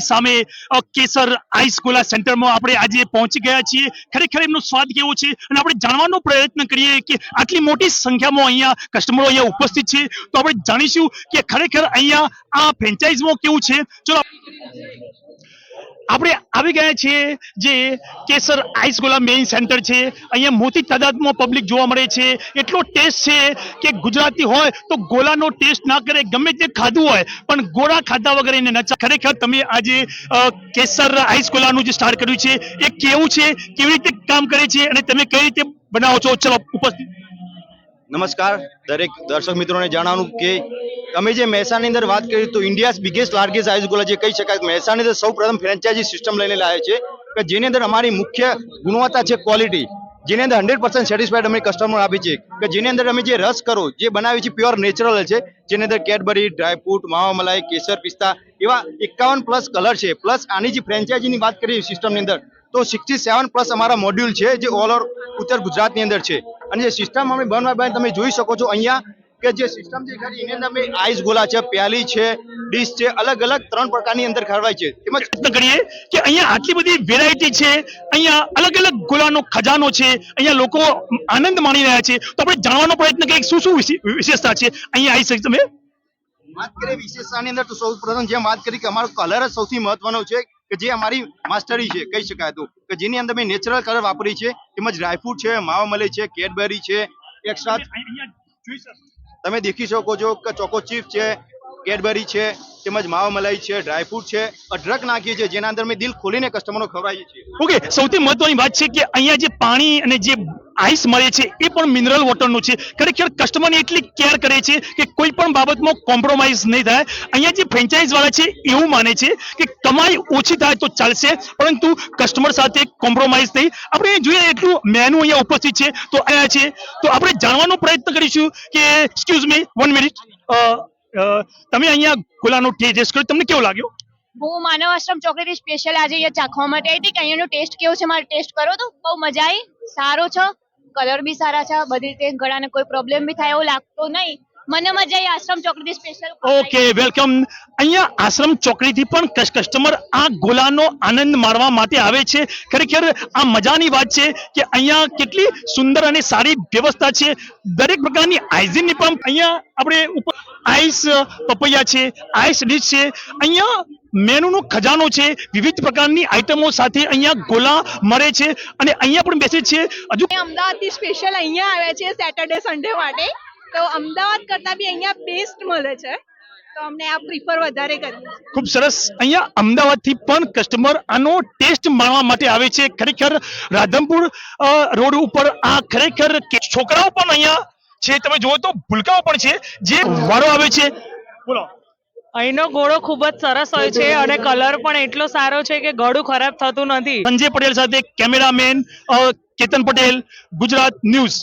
મારી સામે કેસર આઈસ સેન્ટરમાં આપણે આજે પહોંચી ગયા છીએ. ખરેખર એમનો સ્વાદ કેવો છે? અને આપણે જાણવાનો પ્રયત્ન કરીએ કે આટલી મોટી સંખ્યામાં અહીંયા કસ્ટમરો અહીંયા ઉપસ્થિત છે. તો આપણે જાણીશું કે ખરેખર અહીંયા આ ફ્રેન્ચાઇઝમાં કેવું છે? ચલો. આપણે આવી ગયા છીએ જે કેસર આઈસ મેઇન સેન્ટર છે. અહીંયા મોટી તાદાદમાં પબ્લિક જોવા મળે છે. એટલો ટેસ્ટ છે કે ગુજરાતી હોય તો ગોલાનો ટેસ્ટ ના કરે, ગમે તે ખાધું હોય, પણ ગોળા ખાધા વગર એને નચા ખરેખર તમે આજે કેસર આઈસ ગોલાનું જે સ્ટાર્ટ કર્યું છે, એ કેવું છે, કેવી રીતે કામ કરે છે અને તમે કઈ રીતે બનાવો છો? ચલો, ઉપસ્થિત. નમસ્કાર. દરેક દર્શક મિત્રોને જણાવું કે અમે જે મહેસાણાની અંદર વાત કરી તો India's biggest largest ice gola જે કહી શકાય, મહેસાણાની અંદર સૌ પ્રથમ ફ્રેન્ચાઇઝી સિસ્ટમ લઈને લાવે છે કે જેની અંદર અમારી મુખ્ય ગુણવત્તા છે ક્વોલિટી જેની અંદર હંડ્રેડ પર્સન્ટ સેટિસ્ફાઈડ અમે કસ્ટમર આપી છે કે જેની અંદર અમે જે રસ કરો, જે બનાવી છે પ્યોર નેચરલ છે, જેની અંદર કેડબરી ડ્રાયફ્રૂટ માવા મલાઈ, કેસર, પિસ્તા એવા એકાવન પ્લસ કલર છે. પ્લસ આની જે ફ્રેન્ચાઇઝીની વાત કરીએ સિસ્ટમની અંદર, તો સિક્સટી સેવન પ્લસ અમારા મોડ્યુલ છે જે ઓલ ઓવર ઉત્તર ગુજરાતની અંદર છે. અને જે સિસ્ટમ અમે બનવા બાદ તમે જોઈ શકો છો, અહીંયા કે જે સિસ્ટમ છે ખરી એની અંદર આઈસ ગોલા છે પ્યાલી છે ડીશ છે અલગ અલગ ત્રણ પ્રકારની અંદર ખરવાય છે. તેમજ પ્રયત્ન કરીએ કે અહીંયા આટલી બધી વેરાયટી છે અહીંયા અલગ અલગ ગોલાનો ખજાનો છે અહીંયા લોકો આનંદ માણી રહ્યા છે. તો આપણે જાણવાનો પ્રયત્ન કરીએ શું શું વિશેષતા છે અહીંયા આવી શકીએ તમે? વાત કરીએ વિશેષતાની અંદર તો સૌ પ્રથમ જેમ વાત કરી કે અમારો કલર જ સૌથી મહત્વનો છે કે જે અમારી માસ્ટરી છે કહી શકાય તો. કે જેની અંદર મેં નેચરલ કલર વાપરી છે તેમજ ડ્રાયફ્રૂટ છે માવા મલાઈ છે કેડબરી છે એક્સ્ટ્રા અહીંયા જોઈ શકો. તમે દેખી શકો છો કે ચોકો ચિપ્સ છે કેડબરી છે તેમજ માવા મલાઈ છે ડ્રાયફ્રૂટ છે અઢળક નાખીએ છીએ, જેના અંદર અમે દિલ ખોલીને કસ્ટમરનો ખવડાવીએ છીએ. ઓકે સૌથી મહત્વની વાત છે કે અહીંયા જે પાણી અને જે આઈસ મળે છે, એ પણ મિનરલ વોટરનું છે. ખરેખર કસ્ટમરની એટલી કેર કરે છે કે કોઈ પણ બાબતમાં કોમ્પ્રોમાઇઝ નહીં થાય. અહીંયા જે ફ્રેન્ચાઇઝ વાળા છે, એવું માને છે કે કમાઈ ઓછી થાય તો ચાલશે, પરંતુ કસ્ટમર સાથે કોમ્પ્રોમાઇઝ નહીં. આપણે જોઈએ એટલું મેનુ અહીંયા ઉપસ્થિત છે. તો અહીંયા છે. તો આપણે જાણવાનો પ્રયત્ન કરીશું કે એક્સક્યુઝ મી વન મિનિટ તમે અહીંયા ગુલાનો ટેસ્ટ કર્યો. તમને કેવો લાગ્યો? હું માનવ આશ્રમ ચોકલેટ સ્પેશિયલ આજે અહીંયા ચાખવા માટે આવી હતી. કે અહીંયાનો ટેસ્ટ કેવો છે મારે ટેસ્ટ કરો તો? બહુ મજા આવી. સારો છે? કલર બી સારા છે. બધી રીતે ગળાને કોઈ પ્રોબ્લેમ બી થાય એવું લાગતું નહીં. મને મજા આવી Ashram chocolate special okay welcome અહીંયા આશ્રમ ચોકડીથી પણ કસ્ટમર આ ગોલાનો આનંદ માણવા માટે આવે છે. ખરેખર આ મજાની વાત છે કે અહીંયા કેટલી સુંદર અને સારી વ્યવસ્થા છે. દરેક પ્રકારની હાઇજીનની પણ અહીંયા આપણે આઈસ પપૈયા છે, આઈસ ડીશ છે. અહીંયા મેનુનો ખજાનો છે. વિવિધ પ્રકારની આઈટમો સાથે અહીંયા ગોલા મળે છે અને અહીંયા પણ બેસે છે. હજુ અમે અમદાવાદથી સ્પેશિયલ અહીંયા આવ્યા છે સેટરડે સન્ડે માટે. તો અમદાવાદ કરતાં બી અહીંયા બેસ્ટ મળે છે. તો અમને આ પ્રિફર વધારે કરીએ ખૂબ સરસ. અહીંયા અમદાવાદથી પણ કસ્ટમર આનો ટેસ્ટ માણવા માટે આવે છે. ખરેખર રાધનપુર રોડ ઉપર આ ખરેખર છોકરાઓ પણ અહીંયા છે. તમે જુઓ તો ભૂલકાઓ પણ છે. જે વારો આવે છે. બોલો. અહીંનો ઘોડો ખૂબ જ સરસ હોય છે અને કલર પણ એટલો સારો છે કે ઘોડું ખરાબ થતું નથી. સંજય પટેલ સાથે કેમેરામેન કેતન પટેલ ગુજરાત ન્યૂઝ.